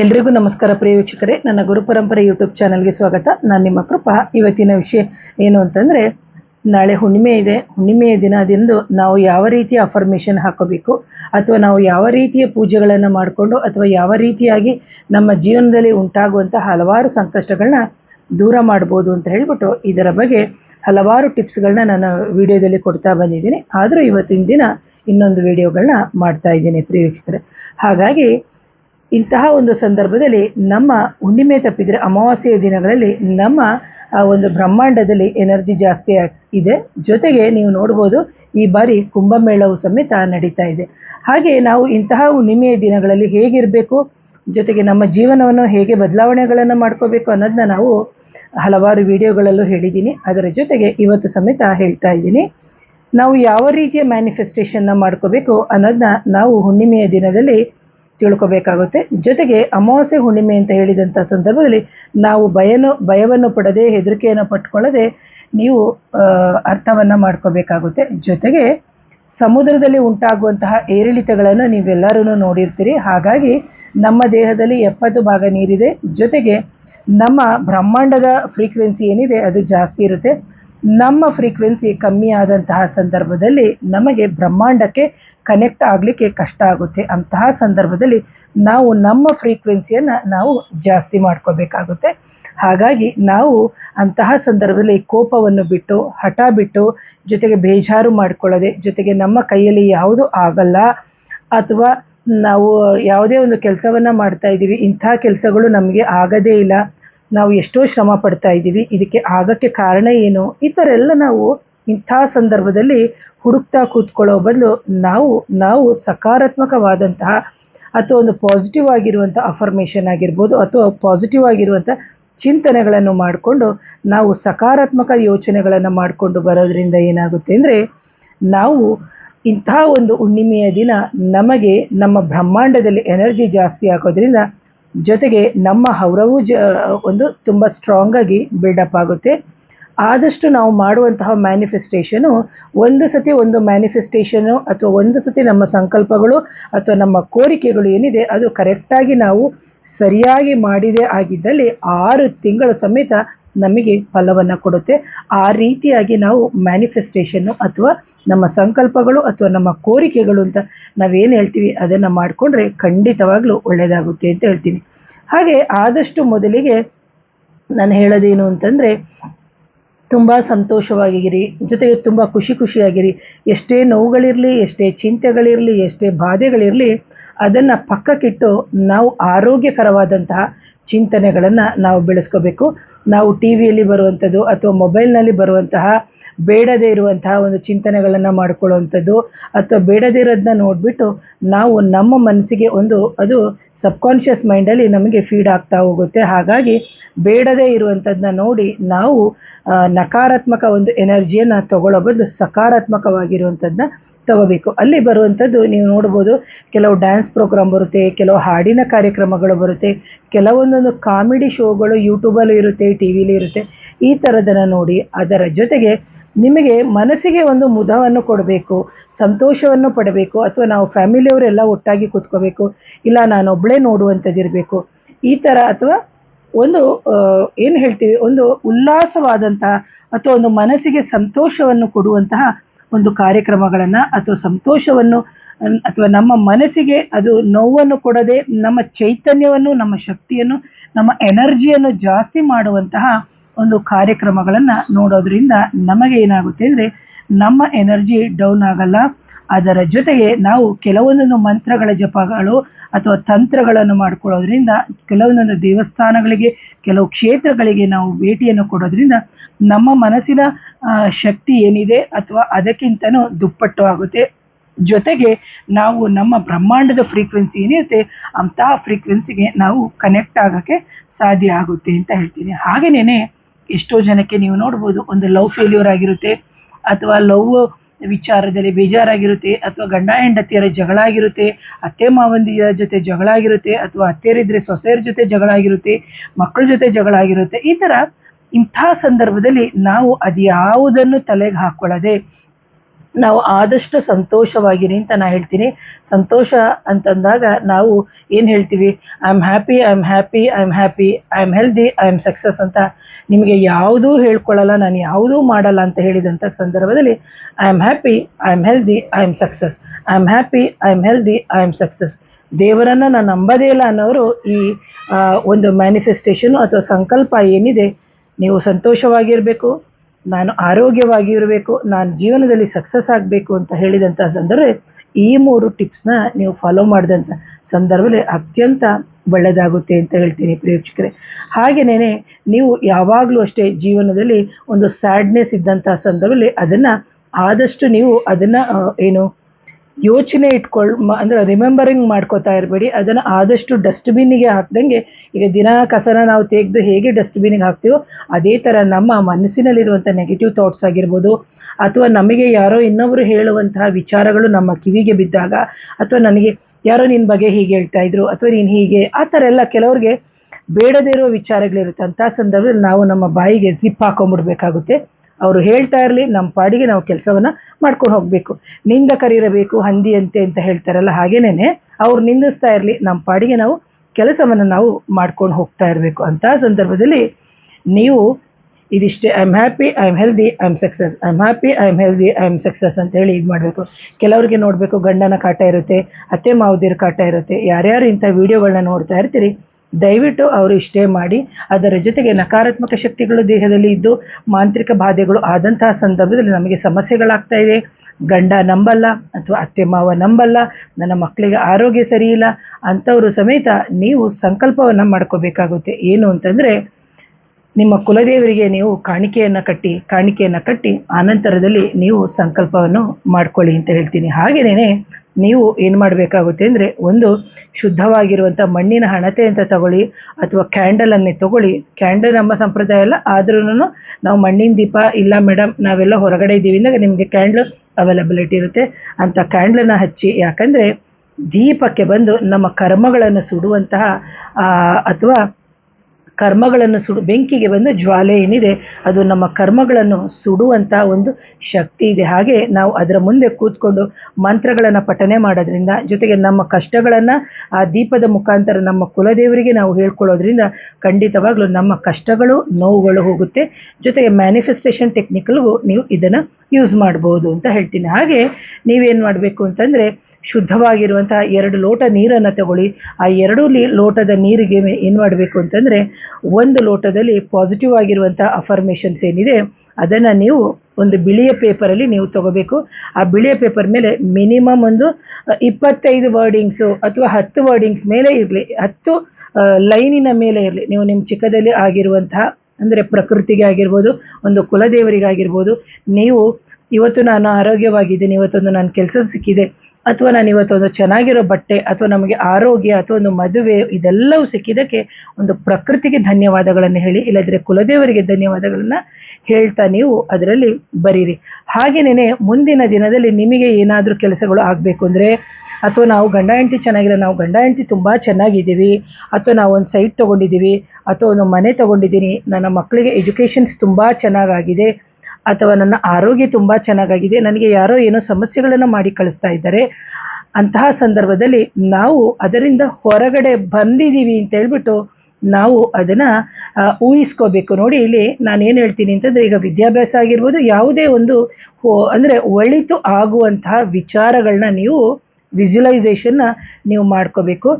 ಎಲ್ರಿಗೂ ನಮಸ್ಕಾರ ಪ್ರಿಯ ವೀಕ್ಷಕರೇ. ನನ್ನ ಗುರುಪರಂಪರೆ ಯೂಟ್ಯೂಬ್ ಚಾನಲ್ಗೆ ಸ್ವಾಗತ. ನಾನು ನಿಮ್ಮ ಕೃಪಾ. ಇವತ್ತಿನ ವಿಷಯ ಏನು ಅಂತಂದರೆ, ನಾಳೆ ಹುಣ್ಣಿಮೆ ಇದೆ. ಹುಣ್ಣಿಮೆಯ ದಿನದಂದು ನಾವು ಯಾವ ರೀತಿಯ ಅಫರ್ಮೇಷನ್ ಹಾಕೋಬೇಕು? ಅಥವಾ ನಾವು ಯಾವ ರೀತಿಯ ಪೂಜೆಗಳನ್ನು ಮಾಡಿಕೊಂಡು, ಅಥವಾ ಯಾವ ರೀತಿಯಾಗಿ ನಮ್ಮ ಜೀವನದಲ್ಲಿ ಉಂಟಾಗುವಂಥ ಹಲವಾರು ಸಂಕಷ್ಟಗಳನ್ನ ದೂರ ಮಾಡ್ಬೋದು ಅಂತ ಹೇಳ್ಬಿಟ್ಟು ಇದರ ಬಗ್ಗೆ ಹಲವಾರು ಟಿಪ್ಸ್ಗಳನ್ನ ನಾನು ವಿಡಿಯೋದಲ್ಲಿ ಕೊಡ್ತಾ ಬಂದಿದ್ದೀನಿ. ಆದರೂ ಇವತ್ತಿನ ದಿನ ಇನ್ನೊಂದು ವಿಡಿಯೋಗಳನ್ನ ಮಾಡ್ತಾ ಇದ್ದೀನಿ ಪ್ರಿಯ ವೀಕ್ಷಕರೇ. ಹಾಗಾಗಿ ಇಂತಹ ಒಂದು ಸಂದರ್ಭದಲ್ಲಿ ನಮ್ಮ ಹುಣ್ಣಿಮೆ ತಪ್ಪಿದರೆ ಅಮಾವಾಸ್ಯೆಯ ದಿನಗಳಲ್ಲಿ ನಮ್ಮ, ಆ, ಒಂದು ಬ್ರಹ್ಮಾಂಡದಲ್ಲಿ ಎನರ್ಜಿ ಜಾಸ್ತಿ ಇದೆ ಜೊತೆಗೆ ನೀವು ನೋಡ್ಬೋದು ಈ ಬಾರಿ ಕುಂಭಮೇಳವು ಸಮೇತ ನಡೀತಾ ಇದೆ. ಹಾಗೆ ನಾವು ಇಂತಹ ಹುಣ್ಣಿಮೆಯ ದಿನಗಳಲ್ಲಿ ಹೇಗಿರಬೇಕು, ಜೊತೆಗೆ ನಮ್ಮ ಜೀವನವನ್ನು ಹೇಗೆ ಬದಲಾವಣೆಗಳನ್ನು ಮಾಡ್ಕೋಬೇಕು ಅನ್ನೋದನ್ನ ನಾವು ಹಲವಾರು ವಿಡಿಯೋಗಳಲ್ಲೂ ಹೇಳಿದ್ದೀನಿ. ಅದರ ಜೊತೆಗೆ ಇವತ್ತು ಸಮೇತ ಹೇಳ್ತಾ ಇದ್ದೀನಿ, ನಾವು ಯಾವ ರೀತಿಯ ಮ್ಯಾನಿಫೆಸ್ಟೇಷನ್ನ ಮಾಡ್ಕೋಬೇಕು ಅನ್ನೋದನ್ನ ನಾವು ಹುಣ್ಣಿಮೆಯ ದಿನದಲ್ಲಿ ತಿಳ್ಕೊಬೇಕಾಗುತ್ತೆ. ಜೊತೆಗೆ ಅಮಾವಾಸ್ಯೆ ಹುಣ್ಣಿಮೆ ಅಂತ ಹೇಳಿದಂಥ ಸಂದರ್ಭದಲ್ಲಿ ನಾವು ಭಯನು, ಭಯವನ್ನು ಪಡದೆ, ಹೆದರಿಕೆಯನ್ನು ಪಟ್ಕೊಳ್ಳದೆ ನೀವು ಅರ್ಥವನ್ನು ಮಾಡ್ಕೋಬೇಕಾಗುತ್ತೆ. ಜೊತೆಗೆ ಸಮುದ್ರದಲ್ಲಿ ಉಂಟಾಗುವಂತಹ ಏರಿಳಿತಗಳನ್ನು ನೀವೆಲ್ಲರೂ ನೋಡಿರ್ತೀರಿ. ಹಾಗಾಗಿ ನಮ್ಮ ದೇಹದಲ್ಲಿ ಎಪ್ಪತ್ತು ಭಾಗ ನೀರಿದೆ. ಜೊತೆಗೆ ನಮ್ಮ ಬ್ರಹ್ಮಾಂಡದ ಫ್ರೀಕ್ವೆನ್ಸಿ ಏನಿದೆ, ಅದು ಜಾಸ್ತಿ ಇರುತ್ತೆ. ನಮ್ಮ ಫ್ರೀಕ್ವೆನ್ಸಿ ಕಮ್ಮಿ ಆದಂತಹ ಸಂದರ್ಭದಲ್ಲಿ ನಮಗೆ ಬ್ರಹ್ಮಾಂಡಕ್ಕೆ ಕನೆಕ್ಟ್ ಆಗಲಿಕ್ಕೆ ಕಷ್ಟ ಆಗುತ್ತೆ. ಅಂತಹ ಸಂದರ್ಭದಲ್ಲಿ ನಾವು ನಮ್ಮ ಫ್ರೀಕ್ವೆನ್ಸಿಯನ್ನು ನಾವು ಜಾಸ್ತಿ ಮಾಡ್ಕೋಬೇಕಾಗುತ್ತೆ. ಹಾಗಾಗಿ ನಾವು ಅಂತಹ ಸಂದರ್ಭದಲ್ಲಿ ಕೋಪವನ್ನು ಬಿಟ್ಟು, ಹಠ ಬಿಟ್ಟು, ಜೊತೆಗೆ ಬೇಜಾರು ಮಾಡಿಕೊಳ್ಳದೆ, ಜೊತೆಗೆ ನಮ್ಮ ಕೈಯಲ್ಲಿ ಯಾವುದು ಆಗಲ್ಲ, ಅಥವಾ ನಾವು ಯಾವುದೇ ಒಂದು ಕೆಲಸವನ್ನು ಮಾಡ್ತಾ ಇದ್ದೀವಿ, ಇಂಥ ಕೆಲಸಗಳು ನಮಗೆ ಆಗದೇ ಇಲ್ಲ ನಾವು ಎಷ್ಟೋ ಶ್ರಮ ಪಡ್ತಾ ಇದ್ದೀವಿ, ಇದಕ್ಕೆ ಆಗಕ್ಕೆ ಕಾರಣ ಏನು? ಈ ಥರ ಎಲ್ಲ ನಾವು ಇಂಥ ಸಂದರ್ಭದಲ್ಲಿ ಹುಡುಕ್ತಾ ಕೂತ್ಕೊಳ್ಳೋ ಬದಲು ನಾವು ನಾವು ಸಕಾರಾತ್ಮಕವಾದಂತಹ ಅಥವಾ ಒಂದು ಪಾಸಿಟಿವ್ ಆಗಿರುವಂಥ ಅಫರ್ಮೇಷನ್ ಆಗಿರ್ಬೋದು ಅಥವಾ ಪಾಸಿಟಿವ್ ಆಗಿರುವಂಥ ಚಿಂತನೆಗಳನ್ನು ಮಾಡಿಕೊಂಡು ನಾವು ಸಕಾರಾತ್ಮಕ ಯೋಚನೆಗಳನ್ನು ಮಾಡಿಕೊಂಡು ಬರೋದ್ರಿಂದ ಏನಾಗುತ್ತೆ ಅಂದರೆ, ನಾವು ಇಂಥ ಒಂದು ಹುಣ್ಣಿಮೆಯ ದಿನ ನಮಗೆ ನಮ್ಮ ಬ್ರಹ್ಮಾಂಡದಲ್ಲಿ ಎನರ್ಜಿ ಜಾಸ್ತಿ ಆಗೋದ್ರಿಂದ ಜೊತೆಗೆ ನಮ್ಮ ಹೌರವು ಜ ಒಂದು ತುಂಬ ಸ್ಟ್ರಾಂಗಾಗಿ ಬಿಲ್ಡಪ್ ಆಗುತ್ತೆ. ಆದಷ್ಟು ನಾವು ಮಾಡುವಂತಹ ಮ್ಯಾನಿಫೆಸ್ಟೇಷನು ಒಂದು ಸತಿ ಒಂದು ಮ್ಯಾನಿಫೆಸ್ಟೇಷನು ಅಥವಾ ಒಂದು ಸತಿ ನಮ್ಮ ಸಂಕಲ್ಪಗಳು ಅಥವಾ ನಮ್ಮ ಕೋರಿಕೆಗಳು ಏನಿದೆ, ಅದು ಕರೆಕ್ಟಾಗಿ ನಾವು ಸರಿಯಾಗಿ ಮಾಡಿದೆ ಆಗಿದ್ದಲ್ಲಿ ಆರು ತಿಂಗಳ ಸಮೇತ ನಮಗೆ ಫಲವನ್ನು ಕೊಡುತ್ತೆ. ಆ ರೀತಿಯಾಗಿ ನಾವು ಮ್ಯಾನಿಫೆಸ್ಟೇಷನ್ನು ಅಥವಾ ನಮ್ಮ ಸಂಕಲ್ಪಗಳು ಅಥವಾ ನಮ್ಮ ಕೋರಿಕೆಗಳು ಅಂತ ನಾವೇನು ಹೇಳ್ತೀವಿ, ಅದನ್ನು ಮಾಡಿಕೊಂಡ್ರೆ ಖಂಡಿತವಾಗ್ಲೂ ಒಳ್ಳೆಯದಾಗುತ್ತೆ ಅಂತ ಹೇಳ್ತೀನಿ. ಹಾಗೆ ಆದಷ್ಟು ಮೊದಲಿಗೆ ನಾನು ಹೇಳೋದೇನು ಅಂತಂದರೆ, ತುಂಬ ಸಂತೋಷವಾಗಿರಿ, ಜೊತೆಗೆ ತುಂಬ ಖುಷಿ ಖುಷಿಯಾಗಿರಿ. ಎಷ್ಟೇ ನೋವುಗಳಿರಲಿ, ಎಷ್ಟೇ ಚಿಂತೆಗಳಿರಲಿ, ಎಷ್ಟೇ ಬಾಧೆಗಳಿರಲಿ ಅದನ್ನು ಪಕ್ಕಕ್ಕಿಟ್ಟು ನಾವು ಆರೋಗ್ಯಕರವಾದಂತಹ ಚಿಂತನೆಗಳನ್ನು ನಾವು ಬೆಳೆಸ್ಕೋಬೇಕು. ನಾವು ಟಿ ವಿಯಲ್ಲಿ ಬರುವಂಥದ್ದು ಅಥವಾ ಮೊಬೈಲ್ನಲ್ಲಿ ಬರುವಂತಹ ಬೇಡದೇ ಇರುವಂತಹ ಒಂದು ಚಿಂತನೆಗಳನ್ನು ಮಾಡ್ಕೊಳ್ಳುವಂಥದ್ದು ಅಥವಾ ಬೇಡದೇ ಇರೋದನ್ನ ನೋಡಿಬಿಟ್ಟು ನಾವು ನಮ್ಮ ಮನಸ್ಸಿಗೆ ಒಂದು ಅದು ಸಬ್ಕಾನ್ಷಿಯಸ್ ಮೈಂಡಲ್ಲಿ ನಮಗೆ ಫೀಡ್ ಆಗ್ತಾ ಹೋಗುತ್ತೆ. ಹಾಗಾಗಿ ಬೇಡದೇ ಇರುವಂಥದ್ದನ್ನ ನೋಡಿ ನಾವು ನಕಾರಾತ್ಮಕ ಒಂದು ಎನರ್ಜಿಯನ್ನು ತಗೊಳ್ಳೋ ಬದಲು ಸಕಾರಾತ್ಮಕವಾಗಿರುವಂಥದ್ದನ್ನ ತಗೋಬೇಕು. ಅಲ್ಲಿ ಬರುವಂಥದ್ದು ನೀವು ನೋಡ್ಬೋದು ಕೆಲವು ಡ್ಯಾನ್ಸ್ ಪ್ರೋಗ್ರಾಮ್ ಬರುತ್ತೆ, ಕೆಲವು ಹಾಡಿನ ಕಾರ್ಯಕ್ರಮಗಳು ಬರುತ್ತೆ, ಕೆಲವೊಂದೊಂದು ಕಾಮಿಡಿ ಶೋಗಳು ಯೂಟ್ಯೂಬಲ್ಲೂ ಇರುತ್ತೆ ಟಿ ವಿಲಿ ಇರುತ್ತೆ. ಈ ಥರದನ್ನು ನೋಡಿ, ಅದರ ಜೊತೆಗೆ ನಿಮಗೆ ಮನಸ್ಸಿಗೆ ಒಂದು ಮುದವನ್ನು ಕೊಡಬೇಕು, ಸಂತೋಷವನ್ನು ಪಡಬೇಕು, ಅಥವಾ ನಾವು ಫ್ಯಾಮಿಲಿಯವರೆಲ್ಲ ಒಟ್ಟಾಗಿ ಕೂತ್ಕೋಬೇಕು, ಇಲ್ಲ ನಾನೊಬ್ಬಳೇ ನೋಡುವಂಥದ್ದಿರಬೇಕು ಈ ಥರ ಅಥವಾ ಒಂದು ಏನು ಹೇಳ್ತೀವಿ, ಒಂದು ಉಲ್ಲಾಸವಾದಂತಹ ಅಥವಾ ಒಂದು ಮನಸ್ಸಿಗೆ ಸಂತೋಷವನ್ನು ಕೊಡುವಂತಹ ಒಂದು ಕಾರ್ಯಕ್ರಮಗಳನ್ನು ಅಥವಾ ಸಂತೋಷವನ್ನು ಅಥವಾ ನಮ್ಮ ಮನಸ್ಸಿಗೆ ಅದು ನೋವನ್ನು ಕೊಡದೆ ನಮ್ಮ ಚೈತನ್ಯವನ್ನು, ನಮ್ಮ ಶಕ್ತಿಯನ್ನು, ನಮ್ಮ ಎನರ್ಜಿಯನ್ನು ಜಾಸ್ತಿ ಮಾಡುವಂತಹ ಒಂದು ಕಾರ್ಯಕ್ರಮಗಳನ್ನು ನೋಡೋದ್ರಿಂದ ನಮಗೆ ಏನಾಗುತ್ತೆ ಅಂದರೆ ನಮ್ಮ ಎನರ್ಜಿ ಡೌನ್ ಆಗಲ್ಲ. ಅದರ ಜೊತೆಗೆ ನಾವು ಕೆಲವೊಂದೊಂದು ಮಂತ್ರಗಳ ಜಪಗಳು ಅಥವಾ ತಂತ್ರಗಳನ್ನು ಮಾಡ್ಕೊಳ್ಳೋದ್ರಿಂದ ಕೆಲವೊಂದೊಂದು ದೇವಸ್ಥಾನಗಳಿಗೆ, ಕೆಲವು ಕ್ಷೇತ್ರಗಳಿಗೆ ನಾವು ಭೇಟಿಯನ್ನು ಕೊಡೋದ್ರಿಂದ ನಮ್ಮ ಮನಸ್ಸಿನ ಶಕ್ತಿ ಏನಿದೆ ಅಥವಾ ಅದಕ್ಕಿಂತನೂ ದುಪ್ಪಟ್ಟು ಆಗುತ್ತೆ. ಜೊತೆಗೆ ನಾವು ನಮ್ಮ ಬ್ರಹ್ಮಾಂಡದ ಫ್ರೀಕ್ವೆನ್ಸಿ ಏನಿರುತ್ತೆ ಅಂತಹ ಫ್ರೀಕ್ವೆನ್ಸಿಗೆ ನಾವು ಕನೆಕ್ಟ್ ಆಗೋಕ್ಕೆ ಸಾಧ್ಯ ಆಗುತ್ತೆ ಅಂತ ಹೇಳ್ತೀನಿ. ಹಾಗೆಯೇ ಎಷ್ಟೋ ಜನಕ್ಕೆ ನೀವು ನೋಡ್ಬೋದು ಒಂದು ಲವ್ ಫೇಲ್ಯೂರ್ ಆಗಿರುತ್ತೆ ಅಥವಾ ಲವ್ ವಿಚಾರದಲ್ಲಿ ಬೇಜಾರಾಗಿರುತ್ತೆ ಅಥವಾ ಗಂಡ ಹೆಂಡತಿಯರ ಜಗಳ ಆಗಿರುತ್ತೆ ಅತ್ತೆ ಮಾವಂದಿಯರ ಜೊತೆ ಜಗಳ ಆಗಿರುತ್ತೆ ಅಥವಾ ಅತ್ತೆಯರಿದ್ರೆ ಸೊಸೆಯರ ಜೊತೆ ಜಗಳ ಆಗಿರುತ್ತೆ ಮಕ್ಕಳ ಜೊತೆ ಜಗಳ ಆಗಿರುತ್ತೆ ಈ ಥರ ಇಂಥ ಸಂದರ್ಭದಲ್ಲಿ ನಾವು ಅದ್ಯಾವುದನ್ನು ತಲೆಗೆ ಹಾಕ್ಕೊಳ್ಳದೆ ನಾವು ಆದಷ್ಟು ಸಂತೋಷವಾಗಿರಿ ಅಂತ ನಾನು ಹೇಳ್ತೀನಿ. ಸಂತೋಷ ಅಂತಂದಾಗ ನಾವು ಏನು ಹೇಳ್ತೀವಿ? I am happy I am happy I am happy I am healthy I am success ಅಂತ ನಿಮಗೆ ಯಾವುದೂ ಹೇಳ್ಕೊಳ್ಳಲ್ಲ ನಾನು ಯಾವುದೂ ಮಾಡಲ್ಲ ಅಂತ ಹೇಳಿದಂಥ ಸಂದರ್ಭದಲ್ಲಿ I am happy I am healthy I am success I am happy I am healthy I am success ದೇವರನ್ನು ನಾನು ನಂಬೋದೇ ಇಲ್ಲ ಅನ್ನೋರು ಈ ಒಂದು ಮ್ಯಾನಿಫೆಸ್ಟೇಷನು ಅಥವಾ ಸಂಕಲ್ಪ ಏನಿದೆ, ನೀವು ಸಂತೋಷವಾಗಿರಬೇಕು. ನಾನು ಆರೋಗ್ಯವಾಗಿ ಇರಬೇಕು, ನಾನು ಜೀವನದಲ್ಲಿ ಸಕ್ಸಸ್ ಆಗಬೇಕು ಅಂತ ಹೇಳಿದಂಥ ಸಂದರ್ಭ, ಈ ಮೂರು ಟಿಪ್ಸ್ನ ನೀವು ಫಾಲೋ ಮಾಡಿದಂಥ ಸಂದರ್ಭದಲ್ಲಿ ಅತ್ಯಂತ ಒಳ್ಳೆಯದಾಗುತ್ತೆ ಅಂತ ಹೇಳ್ತೀನಿ ಪ್ರೇಕ್ಷಕರೇ. ಹಾಗೆಯೇ ನೀವು ಯಾವಾಗಲೂ ಅಷ್ಟೇ ಜೀವನದಲ್ಲಿ ಒಂದು ಸ್ಯಾಡ್ನೆಸ್ ಇದ್ದಂಥ ಸಂದರ್ಭದಲ್ಲಿ ಅದನ್ನು ಆದಷ್ಟು ನೀವು ಅದನ್ನು ಏನು ಯೋಚನೆ ಇಟ್ಕೊಳ್ ಅಂದ್ರೆ ರಿಮೆಂಬರಿಂಗ್ ಮಾಡ್ಕೋತಾ ಇರಬೇಡಿ. ಅದನ್ನು ಆದಷ್ಟು ಡಸ್ಟ್ಬಿನ್ನಿಗೆ ಹಾಕ್ದಂಗೆ, ಈಗ ದಿನ ಕಸನ ನಾವು ತೆಗೆದು ಹೇಗೆ ಡಸ್ಟ್ಬಿನ್ನಿಗೆ ಹಾಕ್ತೀವೋ, ಅದೇ ಥರ ನಮ್ಮ ಮನಸ್ಸಿನಲ್ಲಿರುವಂಥ ನೆಗೆಟಿವ್ ಥಾಟ್ಸ್ ಆಗಿರ್ಬೋದು, ಅಥವಾ ನಮಗೆ ಯಾರೋ ಇನ್ನೊಬ್ಬರು ಹೇಳುವಂತಹ ವಿಚಾರಗಳು ನಮ್ಮ ಕಿವಿಗೆ ಬಿದ್ದಾಗ, ಅಥವಾ ನನಗೆ ಯಾರೋ ನಿನ್ನ ಬಗ್ಗೆ ಹೀಗೆ ಹೇಳ್ತಾ ಇದ್ರು, ಅಥವಾ ನೀನು ಹೀಗೆ, ಆ ಥರ ಎಲ್ಲ ಕೆಲವ್ರಿಗೆ ಬೇಡದೇ ಇರೋ ವಿಚಾರಗಳಿರುತ್ತೆ. ಅಂಥ ಸಂದರ್ಭದಲ್ಲಿ ನಾವು ನಮ್ಮ ಬಾಯಿಗೆ ಜಿಪ್ ಹಾಕೊಂಡ್ಬಿಡ್ಬೇಕಾಗುತ್ತೆ ಅವರು ಹೇಳ್ತಾ ಇರಲಿ ನಮ್ಮ ಪಾಡಿಗೆ ನಾವು ಕೆಲಸವನ್ನು ಮಾಡ್ಕೊಂಡು ಹೋಗಬೇಕು. ನಿಂದಕರಿರಬೇಕು ಹಂದಿಯಂತೆ ಅಂತ ಹೇಳ್ತಾರಲ್ಲ ಹಾಗೇನೇ ಅವ್ರು ನಿಂದಿಸ್ತಾ ಇರಲಿ ನಮ್ಮ ಪಾಡಿಗೆ ನಾವು ಕೆಲಸವನ್ನು ನಾವು ಮಾಡ್ಕೊಂಡು ಹೋಗ್ತಾ ಇರಬೇಕು ಅಂತ ಸಂದರ್ಭದಲ್ಲಿ ನೀವು ಇದಿಷ್ಟೇ I am happy I am healthy I am success I am happy I am healthy I am success ಅಂತ ಹೇಳಿ ಇದು ಮಾಡಬೇಕು. ಕೆಲವರಿಗೆ ನೋಡಬೇಕು ಗಂಡನ ಕಾಟ ಇರುತ್ತೆ, ಅತ್ತೆ ಮಾವದಿರ ಕಾಟ ಇರುತ್ತೆ, ಯಾರ್ಯಾರು ಇಂಥ ವಿಡಿಯೋಗಳನ್ನ ನೋಡ್ತಾ ಇರ್ತೀರಿ ದಯವಿಟ್ಟು ಅವರು ಇಷ್ಟೇ ಮಾಡಿ. ಅದರ ಜೊತೆಗೆ ನಕಾರಾತ್ಮಕ ಶಕ್ತಿಗಳು ದೇಹದಲ್ಲಿ ಇದ್ದು ಮಾಂತ್ರಿಕ ಬಾಧೆಗಳು ಆದಂತಹ ಸಂದರ್ಭದಲ್ಲಿ ನಮಗೆ ಸಮಸ್ಯೆಗಳಾಗ್ತಾ ಇದೆ. ಗಂಡ ನಂಬಲ್ಲ ಅಥವಾ ಅತ್ತೆ ಮಾವ ನಂಬಲ್ಲ, ನನ್ನ ಮಕ್ಕಳಿಗೆ ಆರೋಗ್ಯ ಸರಿ ಇಲ್ಲ ಅಂಥವರು ಸಮೇತ ನೀವು ಸಂಕಲ್ಪವನ್ನು ಮಾಡ್ಕೋಬೇಕಾಗುತ್ತೆ. ಏನು ಅಂತಂದರೆ, ನಿಮ್ಮ ಕುಲದೇವರಿಗೆ ನೀವು ಕಾಣಿಕೆಯನ್ನು ಕಟ್ಟಿ ಕಾಣಿಕೆಯನ್ನು ಕಟ್ಟಿ, ಆನಂತರದಲ್ಲಿ ನೀವು ಸಂಕಲ್ಪವನ್ನು ಮಾಡ್ಕೊಳ್ಳಿ ಅಂತ ಹೇಳ್ತೀನಿ. ಹಾಗೆಯೇ ನೀವು ಏನು ಮಾಡಬೇಕಾಗುತ್ತೆ ಅಂದರೆ ಒಂದು ಶುದ್ಧವಾಗಿರುವಂಥ ಮಣ್ಣಿನ ಹಣತೆ ಅಂತ ತಗೊಳ್ಳಿ ಅಥವಾ ಕ್ಯಾಂಡಲನ್ನೇ ತಗೊಳ್ಳಿ. ಕ್ಯಾಂಡಲ್ ನಮ್ಮ ಸಂಪ್ರದಾಯ ಅಲ್ಲ ಆದ್ರೂ ನಾವು ಮಣ್ಣಿನ ದೀಪ ಇಲ್ಲ ಮೇಡಮ್ ನಾವೆಲ್ಲ ಹೊರಗಡೆ ಇದ್ದೀವಿ ಅಂದಾಗ ನಿಮಗೆ ಕ್ಯಾಂಡ್ಲ್ ಅವೈಲಬಿಲಿಟಿ ಇರುತ್ತೆ. ಅಂಥ ಕ್ಯಾಂಡ್ಲನ್ನ ಹಚ್ಚಿ, ಯಾಕಂದರೆ ದೀಪಕ್ಕೆ ಬಂದು ನಮ್ಮ ಕರ್ಮಗಳನ್ನು ಸುಡುವಂತಹ ಅಥವಾ ಕರ್ಮಗಳನ್ನು ಸುಡು ಬೆಂಕಿಗೆ ಬಂದು ಜ್ವಾಲೆ ಏನಿದೆ, ಅದು ನಮ್ಮ ಕರ್ಮಗಳನ್ನು ಸುಡುವಂಥ ಒಂದು ಶಕ್ತಿ ಇದೆ. ಹಾಗೆ ನಾವು ಅದರ ಮುಂದೆ ಕೂತ್ಕೊಂಡು ಮಂತ್ರಗಳನ್ನು ಪಠನೆ ಮಾಡೋದ್ರಿಂದ, ಜೊತೆಗೆ ನಮ್ಮ ಕಷ್ಟಗಳನ್ನು ಆ ದೀಪದ ಮುಖಾಂತರ ನಮ್ಮ ಕುಲದೇವರಿಗೆ ನಾವು ಹೇಳ್ಕೊಳ್ಳೋದ್ರಿಂದ ಖಂಡಿತವಾಗ್ಲೂ ನಮ್ಮ ಕಷ್ಟಗಳು, ನೋವುಗಳು ಹೋಗುತ್ತೆ. ಜೊತೆಗೆ ಮ್ಯಾನಿಫೆಸ್ಟೇಷನ್ ಟೆಕ್ನಿಕಲ್ಗೂ ನೀವು ಇದನ್ನು ಯೂಸ್ ಮಾಡ್ಬೋದು ಅಂತ ಹೇಳ್ತೀನಿ. ಹಾಗೆ ನೀವೇನು ಮಾಡಬೇಕು ಅಂತಂದರೆ ಶುದ್ಧವಾಗಿರುವಂತಹ ಎರಡು ಲೋಟ ನೀರನ್ನು ತಗೊಳ್ಳಿ. ಆ ಎರಡು ಲೋಟದ ನೀರಿಗೆ ಏನು ಮಾಡಬೇಕು ಅಂತಂದರೆ ಒಂದು ಲೋಟದಲ್ಲಿ ಪಾಸಿಟಿವ್ ಆಗಿರುವಂಥ ಅಫರ್ಮೇಷನ್ಸ್ ಏನಿದೆ, ಅದನ್ನು ನೀವು ಒಂದು ಬಿಳಿಯ ಪೇಪರಲ್ಲಿ ನೀವು ತಗೋಬೇಕು. ಆ ಬಿಳಿಯ ಪೇಪರ್ ಮೇಲೆ ಮಿನಿಮಮ್ ಒಂದು ಇಪ್ಪತ್ತೈದು ವರ್ಡಿಂಗ್ಸು ಅಥವಾ ಹತ್ತು ವರ್ಡಿಂಗ್ಸ್ ಮೇಲೆ ಇರಲಿ. ಹತ್ತು ಲೈನಿನ ಮೇಲೆ ಇರಲಿ. ನೀವು ನಿಮ್ಮ ಚಿಕ್ಕದಲ್ಲಿ ಆಗಿರುವಂತಹ ಅಂದರೆ ಪ್ರಕೃತಿಗೆ ಆಗಿರ್ಬೋದು, ಒಂದು ಕುಲದೇವರಿಗಾಗಿರ್ಬೋದು, ನೀವು ಇವತ್ತು ನಾನು ಆರೋಗ್ಯವಾಗಿದ್ದೀನಿ, ಇವತ್ತೊಂದು ನನ್ನ ಕೆಲಸ ಸಿಕ್ಕಿದೆ, ಅಥವಾ ನಾನು ಇವತ್ತೊಂದು ಚೆನ್ನಾಗಿರೋ ಬಟ್ಟೆ, ಅಥವಾ ನಮಗೆ ಆರೋಗ್ಯ, ಅಥವಾ ಒಂದು ಮದುವೆ, ಇದೆಲ್ಲವೂ ಸಿಕ್ಕಿದ್ದಕ್ಕೆ ಒಂದು ಪ್ರಕೃತಿಗೆ ಧನ್ಯವಾದಗಳನ್ನು ಹೇಳಿ ಇಲ್ಲದ್ರೆ ಕುಲದೇವರಿಗೆ ಧನ್ಯವಾದಗಳನ್ನು ಹೇಳ್ತಾ ನೀವು ಅದರಲ್ಲಿ ಬರೀರಿ. ಹಾಗೆಯೇ ಮುಂದಿನ ದಿನದಲ್ಲಿ ನಿಮಗೆ ಏನಾದರೂ ಕೆಲಸಗಳು ಆಗಬೇಕು ಅಂದರೆ ಅಥವಾ ನಾವು ಗಂಡ ಹೆಂಡತಿ ಚೆನ್ನಾಗಿಲ್ಲ, ನಾವು ಗಂಡ ಹೆಂಡತಿ ತುಂಬ ಚೆನ್ನಾಗಿದ್ದೀವಿ, ಅಥವಾ ನಾವು ಒಂದು ಸೈಟ್ ತೊಗೊಂಡಿದ್ದೀವಿ, ಅಥವಾ ಒಂದು ಮನೆ ತೊಗೊಂಡಿದ್ದೀನಿ, ನನ್ನ ಮಕ್ಕಳಿಗೆ ಎಜುಕೇಷನ್ಸ್ ತುಂಬ ಚೆನ್ನಾಗಾಗಿದೆ, ಅಥವಾ ನನ್ನ ಆರೋಗ್ಯ ತುಂಬ ಚೆನ್ನಾಗಾಗಿದೆ, ನನಗೆ ಯಾರೋ ಏನೋ ಸಮಸ್ಯೆಗಳನ್ನು ಮಾಡಿ ಕಳಿಸ್ತಾ ಇದ್ದಾರೆ, ಅಂತಹ ಸಂದರ್ಭದಲ್ಲಿ ನಾವು ಅದರಿಂದ ಹೊರಗಡೆ ಬಂದಿದ್ದೀವಿ ಅಂತ ಹೇಳ್ಬಿಟ್ಟು ನಾವು ಅದನ್ನು ಊಹಿಸ್ಕೋಬೇಕು. ನೋಡಿ, ಇಲ್ಲಿ ನಾನು ಏನು ಹೇಳ್ತೀನಿ ಅಂತಂದರೆ, ಈಗ ವಿದ್ಯಾಭ್ಯಾಸ ಆಗಿರ್ಬೋದು, ಯಾವುದೇ ಒಂದು ಅಂದರೆ ಒಳಿತು ಆಗುವಂತಹ ವಿಚಾರಗಳನ್ನ ನೀವು ವಿಜುವಲೈಸೇಷನ್ನ ನೀವು ಮಾಡ್ಕೋಬೇಕು.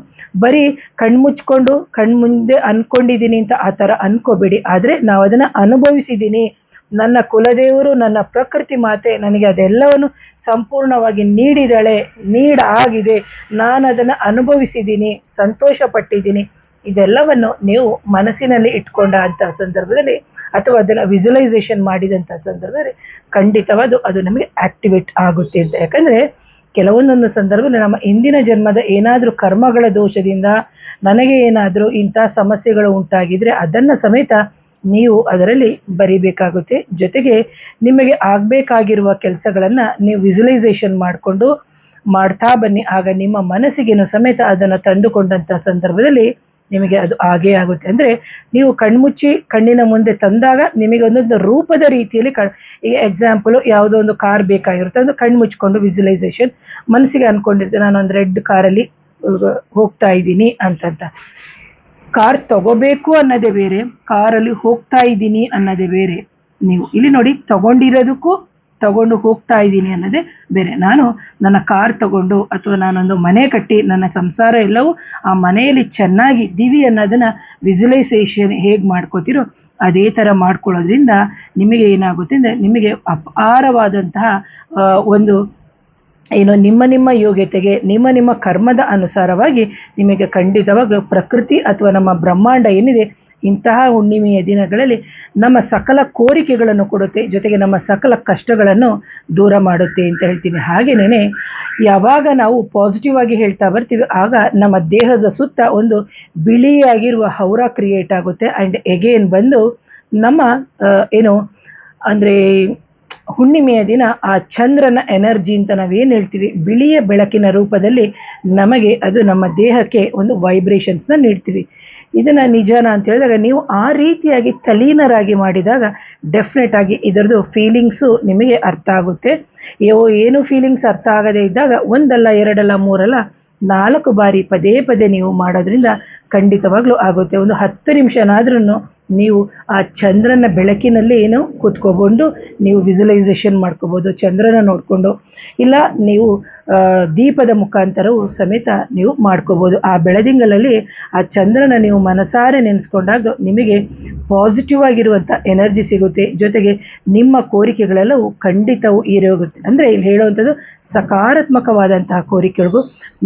ಬರೀ ಕಣ್ಮುಚ್ಕೊಂಡು ಕಣ್ಮುಂದೆ ಅಂದ್ಕೊಂಡಿದ್ದೀನಿ ಅಂತ ಆ ಥರ ಅನ್ಕೋಬೇಡಿ. ಆದರೆ ನಾವು ಅದನ್ನು ಅನುಭವಿಸಿದ್ದೀನಿ ನನ್ನ ಕುಲದೇವರು, ನನ್ನ ಪ್ರಕೃತಿ ಮಾತೆ ನನಗೆ ಅದೆಲ್ಲವನ್ನು ಸಂಪೂರ್ಣವಾಗಿ ನೀಡಿದಾಳೆ, ನೀಡಾಗಿದೆ. ನಾನು ಅದನ್ನು ಅನುಭವಿಸಿದ್ದೀನಿ ಸಂತೋಷ ಪಟ್ಟಿದ್ದೀನಿ ಇದೆಲ್ಲವನ್ನು ನೀವು ಮನಸ್ಸಿನಲ್ಲಿ ಇಟ್ಕೊಂಡ ಅಂಥ ಸಂದರ್ಭದಲ್ಲಿ ಅಥವಾ ಅದನ್ನು ವಿಜುವಲೈಸೇಷನ್ ಮಾಡಿದಂಥ ಸಂದರ್ಭದಲ್ಲಿ ಖಂಡಿತವಾದ ಅದು ನಮಗೆ ಆಕ್ಟಿವೇಟ್ ಆಗುತ್ತೆ ಅಂತ. ಯಾಕಂದರೆ ಕೆಲವೊಂದೊಂದು ಸಂದರ್ಭದಲ್ಲಿ ನಮ್ಮ ಹಿಂದಿನ ಜನ್ಮದ ಏನಾದರೂ ಕರ್ಮಗಳ ದೋಷದಿಂದ ನನಗೆ ಏನಾದರೂ ಇಂಥ ಸಮಸ್ಯೆಗಳು ಉಂಟಾಗಿದ್ರೆ ಅದನ್ನು ಸಮೇತ ನೀವು ಅದರಲ್ಲಿ ಬರಿಬೇಕಾಗುತ್ತೆ. ಜೊತೆಗೆ ನಿಮಗೆ ಆಗಬೇಕಾಗಿರುವ ಕೆಲಸಗಳನ್ನು ನೀವು ವಿಜುಲೈಸೇಷನ್ ಮಾಡಿಕೊಂಡು ಮಾಡ್ತಾ ಬನ್ನಿ. ಆಗ ನಿಮ್ಮ ಮನಸ್ಸಿಗೇನು ಸಮೇತ ಅದನ್ನು ತಂದುಕೊಂಡಂಥ ಸಂದರ್ಭದಲ್ಲಿ ನಿಮಗೆ ಅದು ಹಾಗೇ ಆಗುತ್ತೆ. ಅಂದರೆ ನೀವು ಕಣ್ಮುಚ್ಚಿ ಕಣ್ಣಿನ ಮುಂದೆ ತಂದಾಗ ನಿಮಗೆ ಒಂದೊಂದು ರೂಪದ ರೀತಿಯಲ್ಲಿ ಕಣ್ ಈಗ ಎಕ್ಸಾಂಪಲು ಯಾವುದೋ ಒಂದು ಕಾರ್ ಬೇಕಾಗಿರುತ್ತೆ. ಒಂದು ಕಣ್ಣು ಮುಚ್ಕೊಂಡು ವಿಸುಲೈಸೇಷನ್ ಮನಸ್ಸಿಗೆ ಅಂದ್ಕೊಂಡಿರ್ತೀನಿ ನಾನು ಒಂದು ರೆಡ್ ಕಾರಲ್ಲಿ ಹೋಗ್ತಾ ಇದ್ದೀನಿ ಅಂತಂತ. ಕಾರ್ ತಗೋಬೇಕು ಅನ್ನೋದೇ ಬೇರೆ ಕಾರಲ್ಲಿ ಹೋಗ್ತಾ ಇದ್ದೀನಿ ಅನ್ನೋದೇ ಬೇರೆ. ನೀವು ಇಲ್ಲಿ ನೋಡಿ ತಗೊಂಡಿರೋದಕ್ಕೂ ತಗೊಂಡು ಹೋಗ್ತಾ ಇದ್ದೀನಿ ಅನ್ನೋದೇ ಬೇರೆ. ನಾನು ನನ್ನ ಕಾರ್ ತಗೊಂಡು ಅಥವಾ ನಾನೊಂದು ಮನೆ ಕಟ್ಟಿ ನನ್ನ ಸಂಸಾರ ಎಲ್ಲವೂ ಆ ಮನೆಯಲ್ಲಿ ಚೆನ್ನಾಗಿದ್ದೀವಿ ಅನ್ನೋದನ್ನು ವಿಜುಲೈಸೇಷನ್ ಹೇಗೆ ಮಾಡ್ಕೋತೀರೋ ಅದೇ ಥರ ಮಾಡ್ಕೊಳ್ಳೋದ್ರಿಂದ ನಿಮಗೆ ಏನಾಗುತ್ತೆ ಅಂದರೆ ನಿಮಗೆ ಅಪಾರವಾದಂತಹ ಒಂದು ಏನು ನಿಮ್ಮ ನಿಮ್ಮ ಯೋಗ್ಯತೆಗೆ, ನಿಮ್ಮ ನಿಮ್ಮ ಕರ್ಮದ ಅನುಸಾರವಾಗಿ ನಿಮಗೆ ಖಂಡಿತವಾಗಲೂ ಪ್ರಕೃತಿ ಅಥವಾ ನಮ್ಮ ಬ್ರಹ್ಮಾಂಡ ಏನಿದೆ, ಇಂತಹ ಹುಣ್ಣಿಮೆಯ ದಿನಗಳಲ್ಲಿ ನಮ್ಮ ಸಕಲ ಕೋರಿಕೆಗಳನ್ನು ಕೊಡುತ್ತೆ, ಜೊತೆಗೆ ನಮ್ಮ ಸಕಲ ಕಷ್ಟಗಳನ್ನು ದೂರ ಮಾಡುತ್ತೆ ಅಂತ ಹೇಳ್ತೀನಿ. ಹಾಗೆಯೇ ಯಾವಾಗ ನಾವು ಪಾಸಿಟಿವ್ ಆಗಿ ಹೇಳ್ತಾ ಬರ್ತೀವಿ, ಆಗ ನಮ್ಮ ದೇಹದ ಸುತ್ತ ಒಂದು ಬಿಳಿಯಾಗಿರುವ ಹೌರ ಕ್ರಿಯೇಟ್ ಆಗುತ್ತೆ. ಆ್ಯಂಡ್ ಎಗೇನ್ ಬಂದು ನಮ್ಮ ಏನು, ಅಂದರೆ ಹುಣ್ಣಿಮೆಯ ದಿನ ಆ ಚಂದ್ರನ ಎನರ್ಜಿ ಅಂತ ನಾವೇನು ಹೇಳ್ತೀವಿ? ಬಿಳಿಯ ಬೆಳಕಿನ ರೂಪದಲ್ಲಿ ನಮಗೆ ಅದು ನಮ್ಮ ದೇಹಕ್ಕೆ ಒಂದು ವೈಬ್ರೇಷನ್ಸ್ನ ನೀಡ್ತೀವಿ. ಇದನ್ನು ನಿಜಾನ ಅಂತ ಹೇಳಿದಾಗ ನೀವು ಆ ರೀತಿಯಾಗಿ ತಲೀನರಾಗಿ ಮಾಡಿದಾಗ ಡೆಫಿನೆಟ್ ಆಗಿ ಇದರದ್ದು ಫೀಲಿಂಗ್ಸು ನಿಮಗೆ ಅರ್ಥ ಆಗುತ್ತೆ. ಯೋ ಏನು ಫೀಲಿಂಗ್ಸ್ ಅರ್ಥ ಆಗದೇ ಇದ್ದಾಗ ಒಂದಲ್ಲ, ಎರಡಲ್ಲ, ಮೂರಲ್ಲ, ನಾಲ್ಕು ಬಾರಿ ಪದೇ ಪದೇ ನೀವು ಮಾಡೋದ್ರಿಂದ ಖಂಡಿತವಾಗ್ಲೂ ಆಗುತ್ತೆ. ಒಂದು ಹತ್ತು ನಿಮಿಷನಾದ್ರೂ ನೀವು ಆ ಚಂದ್ರನ ಬೆಳಕಿನಲ್ಲಿ ಏನು ಕೂತ್ಕೊಕೊಂಡು ನೀವು ವಿಜುವಲೈಸೇಷನ್ ಮಾಡ್ಕೋಬೋದು, ಚಂದ್ರನ ನೋಡಿಕೊಂಡು. ಇಲ್ಲ, ನೀವು ದೀಪದ ಮುಖಾಂತರವೂ ಸಮೇತ ನೀವು ಮಾಡ್ಕೋಬೋದು. ಆ ಬೆಳದಿಂಗಳಲ್ಲಿ ಆ ಚಂದ್ರನ ನೀವು ಮನಸಾರೆ ನೆನೆಸ್ಕೊಂಡಾಗ ನಿಮಗೆ ಪಾಸಿಟಿವ್ ಆಗಿರುವಂಥ ಎನರ್ಜಿ ಸಿಗುತ್ತೆ. ಜೊತೆಗೆ ನಿಮ್ಮ ಕೋರಿಕೆಗಳೆಲ್ಲವೂ ಖಂಡಿತವೂ ಈರೋಗುತ್ತೆ ಅಂದರೆ ಇಲ್ಲಿ ಹೇಳುವಂಥದ್ದು ಸಕಾರಾತ್ಮಕವಾದಂತಹ ಕೋರಿಕೆಗಳಿಗೂ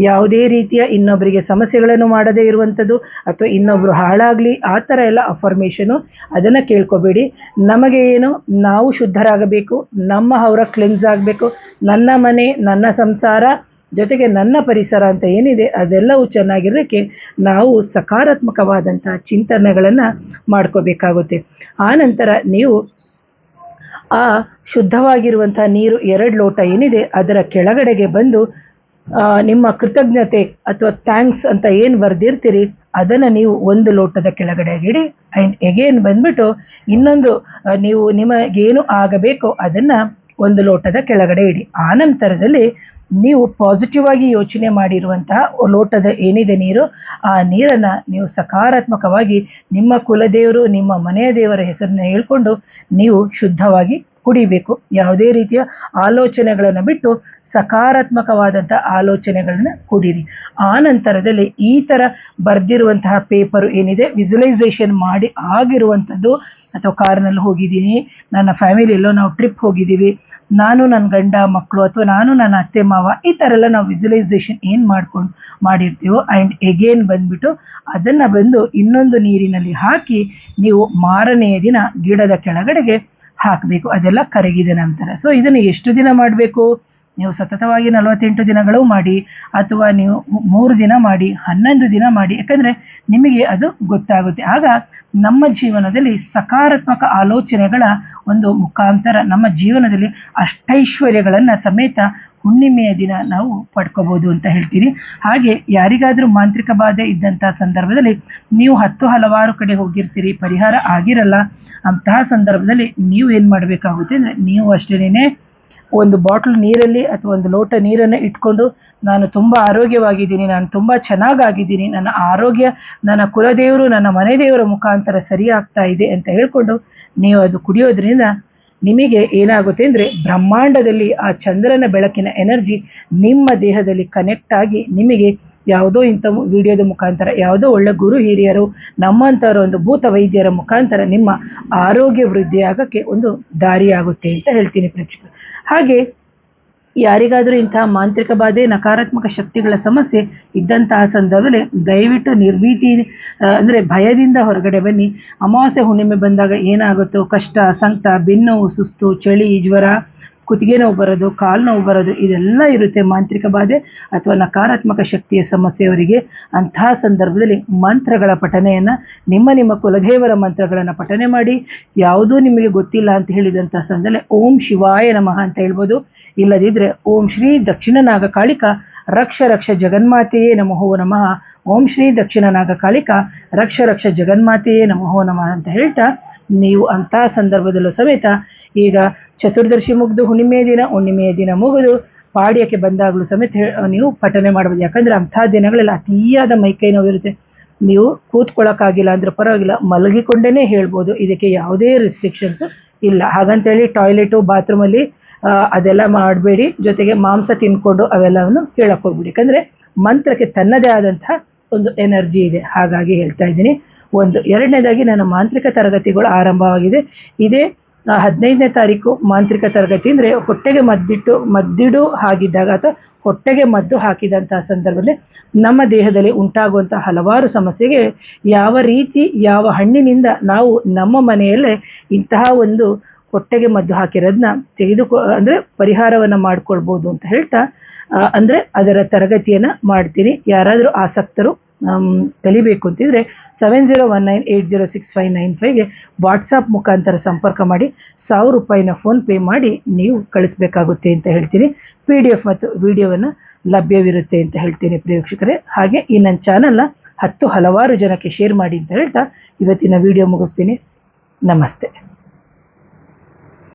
ಯಾವುದೇ ರೀತಿಯ ಇನ್ನೊಬ್ಬರಿಗೆ ಸಮಸ್ಯೆಗಳನ್ನು ಮಾಡದೇ ಇರುವಂಥದ್ದು ಅಥವಾ ಇನ್ನೊಬ್ಬರು ಹಾಳಾಗಲಿ, ಆ ಥರ ಎಲ್ಲ ಅಫರ್ಮೇಷನು ಅದನ್ನು ಕೇಳ್ಕೊಬೇಡಿ. ನಮಗೆ ಏನು? ನಾವು ಶುದ್ಧರಾಗಬೇಕು ನಮ್ಮ ಅವರ ಕ್ಲೆನ್ಸ್ ಆಗಬೇಕು ನನ್ನ ಮನೆ ನನ್ನ ಸಂಸಾರ ಜೊತೆಗೆ ನನ್ನ ಪರಿಸರ ಅಂತ ಏನಿದೆ ಅದೆಲ್ಲವೂ ಚೆನ್ನಾಗಿರೋಕ್ಕೆ ನಾವು ಸಕಾರಾತ್ಮಕವಾದಂಥ ಚಿಂತನೆಗಳನ್ನು ಮಾಡ್ಕೋಬೇಕಾಗುತ್ತೆ. ನಂತರ ನೀವು ಆ ಶುದ್ಧವಾಗಿರುವಂಥ ನೀರು ಎರಡು ಲೋಟ ಏನಿದೆ ಅದರ ಕೆಳಗಡೆಗೆ ಬಂದು ಆ, ನಿಮ್ಮ ಕೃತಜ್ಞತೆ ಅಥವಾ ಥ್ಯಾಂಕ್ಸ್ ಅಂತ ಏನು ಬರೆದಿರ್ತೀರಿ ಅದನ್ನು ನೀವು ಒಂದು ಲೋಟದ ಕೆಳಗಡೆ ಇಡಿ ಆ್ಯಂಡ್ ಎಗೇನ್ ಬಂದ್ಬಿಟ್ಟು ಇನ್ನೊಂದು ನೀವು ನಿಮಗೇನು ಆಗಬೇಕೋ ಅದನ್ನು ಒಂದು ಲೋಟದ ಕೆಳಗಡೆ ಇಡಿ. ಆ ನಂತರದಲ್ಲಿ ನೀವು ಪಾಸಿಟಿವ್ ಆಗಿ ಯೋಚನೆ ಮಾಡಿರುವಂತಹ ಲೋಟದ ಏನಿದೆ ನೀರು, ಆ ನೀರನ್ನು ನೀವು ಸಕಾರಾತ್ಮಕವಾಗಿ ನಿಮ್ಮ ಕುಲದೇವರು, ನಿಮ್ಮ ಮನೆಯ ದೇವರ ಹೆಸರನ್ನ ಹೇಳ್ಕೊಂಡು ನೀವು ಶುದ್ಧವಾಗಿ ಕುಡಿಬೇಕು. ಯಾವುದೇ ರೀತಿಯ ಆಲೋಚನೆಗಳನ್ನು ಬಿಟ್ಟು ಸಕಾರಾತ್ಮಕವಾದಂಥ ಆಲೋಚನೆಗಳನ್ನು ಕುಡಿರಿ. ಆ ನಂತರದಲ್ಲಿ ಈ ಥರ ಬರೆದಿರುವಂತಹ ಪೇಪರು ಏನಿದೆ, ವಿಜುಲೈಸೇಷನ್ ಮಾಡಿ ಆಗಿರುವಂಥದ್ದು, ಅಥವಾ ಕಾರಿನಲ್ಲಿ ಹೋಗಿದ್ದೀನಿ, ನನ್ನ ಫ್ಯಾಮಿಲಿಯಲ್ಲೋ ನಾವು ಟ್ರಿಪ್ ಹೋಗಿದ್ದೀವಿ, ನಾನು ನನ್ನ ಗಂಡ ಮಕ್ಕಳು, ಅಥವಾ ನಾನು ನನ್ನ ಅತ್ತೆ ಮಾವ, ಈ ಥರ ಎಲ್ಲ ನಾವು ವಿಜುಲೈಸೇಷನ್ ಏನು ಮಾಡ್ಕೊಂಡು ಮಾಡಿರ್ತೀವೋ ಆ್ಯಂಡ್ ಎಗೇನ್ ಬಂದ್ಬಿಟ್ಟು ಅದನ್ನು ಬಂದು ಇನ್ನೊಂದು ನೀರಿನಲ್ಲಿ ಹಾಕಿ, ನೀವು ಮಾರನೆಯ ದಿನ ಗಿಡದ ಕೆಳಗಡೆಗೆ ಹಾಕಬೇಕು ಅದೆಲ್ಲ ಕರಗಿದ ನಂತರ. ಸೊ ಇದನ್ನು ಎಷ್ಟು ದಿನ ಮಾಡಬೇಕು? ನೀವು ಸತತವಾಗಿ ನಲವತ್ತೆಂಟು ದಿನಗಳು ಮಾಡಿ ಅಥವಾ ನೀವು ಮೂರು ದಿನ ಮಾಡಿ, ಹನ್ನೊಂದು ದಿನ ಮಾಡಿ, ಯಾಕಂದರೆ ನಿಮಗೆ ಅದು ಗೊತ್ತಾಗುತ್ತೆ. ಆಗ ನಮ್ಮ ಜೀವನದಲ್ಲಿ ಸಕಾರಾತ್ಮಕ ಆಲೋಚನೆಗಳ ಒಂದು ಮುಖಾಂತರ ನಮ್ಮ ಜೀವನದಲ್ಲಿ ಅಷ್ಟೈಶ್ವರ್ಯಗಳನ್ನು ಸಮೇತ ಹುಣ್ಣಿಮೆಯ ದಿನ ನಾವು ಪಡ್ಕೋಬೋದು ಅಂತ ಹೇಳ್ತೀನಿ. ಹಾಗೆ ಯಾರಿಗಾದರೂ ಮಾಂತ್ರಿಕ ಬಾಧೆ ಇದ್ದಂಥ ಸಂದರ್ಭದಲ್ಲಿ ನೀವು ಹತ್ತು ಹಲವಾರು ಕಡೆ ಹೋಗಿರ್ತೀರಿ, ಪರಿಹಾರ ಆಗಿರಲ್ಲ, ಅಂತಹ ಸಂದರ್ಭದಲ್ಲಿ ನೀವು ಏನು ಮಾಡಬೇಕಾಗುತ್ತೆ ಅಂದರೆ ನೀವು ಅಷ್ಟೇನೆ ಒಂದು ಬಾಟಲ್ ನೀರಲ್ಲಿ ಅಥವಾ ಒಂದು ಲೋಟ ನೀರನ್ನು ಇಟ್ಕೊಂಡು ನಾನು ತುಂಬ ಆರೋಗ್ಯವಾಗಿದ್ದೀನಿ, ನಾನು ತುಂಬ ಚೆನ್ನಾಗಾಗಿದ್ದೀನಿ, ನನ್ನ ಆರೋಗ್ಯ, ನನ್ನ ಕುಲದೇವರು, ನನ್ನ ಮನೆ ದೇವರ ಮುಖಾಂತರ ಸರಿ ಆಗ್ತಾ ಇದೆ ಅಂತ ಹೇಳ್ಕೊಂಡು ನೀವು ಅದು ಕುಡಿಯೋದ್ರಿಂದ ನಿಮಗೆ ಏನಾಗುತ್ತೆ ಅಂದರೆ ಬ್ರಹ್ಮಾಂಡದಲ್ಲಿ ಆ ಚಂದ್ರನ ಬೆಳಕಿನ ಎನರ್ಜಿ ನಿಮ್ಮ ದೇಹದಲ್ಲಿ ಕನೆಕ್ಟ್ ಆಗಿ ನಿಮಗೆ ಯಾವುದೋ ಇಂಥ ವಿಡಿಯೋದ ಮುಖಾಂತರ, ಯಾವುದೋ ಒಳ್ಳೆ ಗುರು ಹಿರಿಯರು, ನಮ್ಮಂಥವ್ರ ಒಂದು ಭೂತ ವೈದ್ಯರ ಮುಖಾಂತರ ನಿಮ್ಮ ಆರೋಗ್ಯ ವೃದ್ಧಿಯಾಗಕ್ಕೆ ಒಂದು ದಾರಿಯಾಗುತ್ತೆ ಅಂತ ಹೇಳ್ತೀನಿ ಪ್ರೇಕ್ಷಕರು. ಹಾಗೆ ಯಾರಿಗಾದರೂ ಇಂತಹ ಮಾಂತ್ರಿಕ ಬಾಧೆ, ನಕಾರಾತ್ಮಕ ಶಕ್ತಿಗಳ ಸಮಸ್ಯೆ ಇದ್ದಂತಹ ಸಂದರ್ಭದಲ್ಲಿ ದಯವಿಟ್ಟು ನಿರ್ಭೀತಿ ಅಂದರೆ ಭಯದಿಂದ ಹೊರಗಡೆ ಬನ್ನಿ. ಅಮಾವಾಸ್ಯೆ ಹುಣ್ಣಿಮೆ ಬಂದಾಗ ಏನಾಗುತ್ತೋ ಕಷ್ಟ, ಸಂಕಟ, ಬೆನ್ನು, ಸುಸ್ತು, ಚಳಿ, ಜ್ವರ ಕುತ್ತಿಗೆ ನೋವು ಬರೋದು, ಕಾಲು ನೋವು ಬರೋದು, ಇದೆಲ್ಲ ಇರುತ್ತೆ ಮಾಂತ್ರಿಕ ಬಾಧೆ ಅಥವಾ ನಕಾರಾತ್ಮಕ ಶಕ್ತಿಯ ಸಮಸ್ಯೆಯವರಿಗೆ. ಅಂತಹ ಸಂದರ್ಭದಲ್ಲಿ ಮಂತ್ರಗಳ ಪಠನೆಯನ್ನು, ನಿಮ್ಮ ನಿಮ್ಮ ಕುಲದೇವರ ಮಂತ್ರಗಳನ್ನು ಪಠನೆ ಮಾಡಿ. ಯಾವುದೂ ನಿಮಗೆ ಗೊತ್ತಿಲ್ಲ ಅಂತ ಹೇಳಿದಂಥ ಸಂದರ್ಭದಲ್ಲಿ ಓಂ ಶಿವಾಯ ನಮಃ ಅಂತ ಹೇಳ್ಬೋದು. ಇಲ್ಲದಿದ್ದರೆ ಓಂ ಶ್ರೀ ದಕ್ಷಿಣ ನಾಗಕಾಳಿಕ, ರಕ್ಷ ರಕ್ಷ ಜಗನ್ಮಾತೆಯೇ ನಮೋ ನಮಃ. ಓಂ ಶ್ರೀ ದಕ್ಷಿಣ ನಾಗಕಾಳಿಕ, ರಕ್ಷ ರಕ್ಷ ಜಗನ್ಮಾತೆಯೇ ನಮೋ ನಮಃ ಅಂತ ಹೇಳ್ತಾ, ನೀವು ಅಂಥ ಸಂದರ್ಭದಲ್ಲೂ ಸಮೇತ ಈಗ ಚತುರ್ದಶಿ ಮುಗಿದು ಹುಣ್ಣಿಮೆಯ ದಿನ ಹುಣ್ಣಿಮೆಯ ದಿನ ಮುಗಿದು ಪಾಡ್ಯಕ್ಕೆ ಬಂದಾಗಲೂ ಸಮೇತ ನೀವು ಪಠನೆ ಮಾಡ್ಬೋದು. ಯಾಕಂದರೆ ಅಂಥ ದಿನಗಳಲ್ಲಿ ಅತಿಯಾದ ಮೈಕೈ ನೋವಿರುತ್ತೆ ನೀವು ಕೂತ್ಕೊಳ್ಳೋಕ್ಕಾಗಿಲ್ಲ ಅಂದ್ರೆ ಪರವಾಗಿಲ್ಲ ಮಲಗಿಕೊಂಡೇ ಹೇಳ್ಬೋದು. ಇದಕ್ಕೆ ಯಾವುದೇ ರಿಸ್ಟ್ರಿಕ್ಷನ್ಸು ಇಲ್ಲ. ಹಾಗಂತೇಳಿ ಟಾಯ್ಲೆಟು ಬಾತ್ರೂಮಲ್ಲಿ ಅದೆಲ್ಲ ಮಾಡಬೇಡಿ. ಜೊತೆಗೆ ಮಾಂಸ ತಿನ್ಕೊಂಡು ಅವೆಲ್ಲವನ್ನು ಹೇಳಕ್ಕೆ ಹೋಗ್ಬಿಡಿ. ಯಾಕಂದರೆ ಮಂತ್ರಕ್ಕೆ ತನ್ನದೇ ಆದಂತಹ ಒಂದು ಎನರ್ಜಿ ಇದೆ. ಹಾಗಾಗಿ ಹೇಳ್ತಾ ಇದ್ದೀನಿ. ಒಂದು ಎರಡನೇದಾಗಿ ನನ್ನ ಮಾಂತ್ರಿಕ ತರಗತಿಗಳು ಆರಂಭವಾಗಿದೆ. ಇದೇ ಹದಿನೈದನೇ ತಾರೀಕು ಮಾಂತ್ರಿಕ ತರಗತಿ ಅಂದರೆ ಹೊಟ್ಟೆಗೆ ಮದ್ದಿಟ್ಟು, ಮದ್ದಿಡು ಹಾಗಿದ್ದಾಗ ಅಥವಾ ಹೊಟ್ಟೆಗೆ ಮದ್ದು ಹಾಕಿದಂತಹ ಸಂದರ್ಭದಲ್ಲಿ ನಮ್ಮ ದೇಹದಲ್ಲಿ ಉಂಟಾಗುವಂಥ ಹಲವಾರು ಸಮಸ್ಯೆಗೆ ಯಾವ ರೀತಿ, ಯಾವ ಹಣ್ಣಿನಿಂದ ನಾವು ನಮ್ಮ ಮನೆಯಲ್ಲೇ ಇಂತಹ ಒಂದು ಹೊಟ್ಟೆಗೆ ಮದ್ದು ಹಾಕಿರೋದನ್ನ ತೆಗೆದುಕೊ, ಅಂದರೆ ಪರಿಹಾರವನ್ನು ಮಾಡಿಕೊಳ್ಬೋದು ಅಂತ ಹೇಳ್ತಾ ಅಂದರೆ ಅದರ ತರಗತಿಯನ್ನು ಮಾಡ್ತೀನಿ ಯಾರಾದರೂ ಆಸಕ್ತರು ಕಲಿಬೇಕು ಅಂತಿದ್ರೆ seven zero one nine eight zero six five nine ಫೈವ್ಗೆ WhatsApp ಮುಖಾಂತರ ಸಂಪರ್ಕ ಮಾಡಿ ಸಾವಿರ ರೂಪಾಯಿನ ಫೋನ್ ಪೇ ಮಾಡಿ ನೀವು ಕಳಿಸ್ಬೇಕಾಗುತ್ತೆ ಅಂತ ಹೇಳ್ತೀನಿ. ಪಿ ಡಿ ಎಫ್ ಮತ್ತು ವಿಡಿಯೋವನ್ನು ಲಭ್ಯವಿರುತ್ತೆ ಅಂತ ಹೇಳ್ತೀನಿ ಪ್ರೇಕ್ಷಕರೇ. ಹಾಗೆ ಈ ನನ್ನ ಚಾನಲ್ನ ಹತ್ತು ಹಲವಾರು ಜನಕ್ಕೆ ಶೇರ್ ಮಾಡಿ ಅಂತ ಹೇಳ್ತಾ ಇವತ್ತಿನ ವಿಡಿಯೋ ಮುಗಿಸ್ತೀನಿ. ನಮಸ್ತೆ.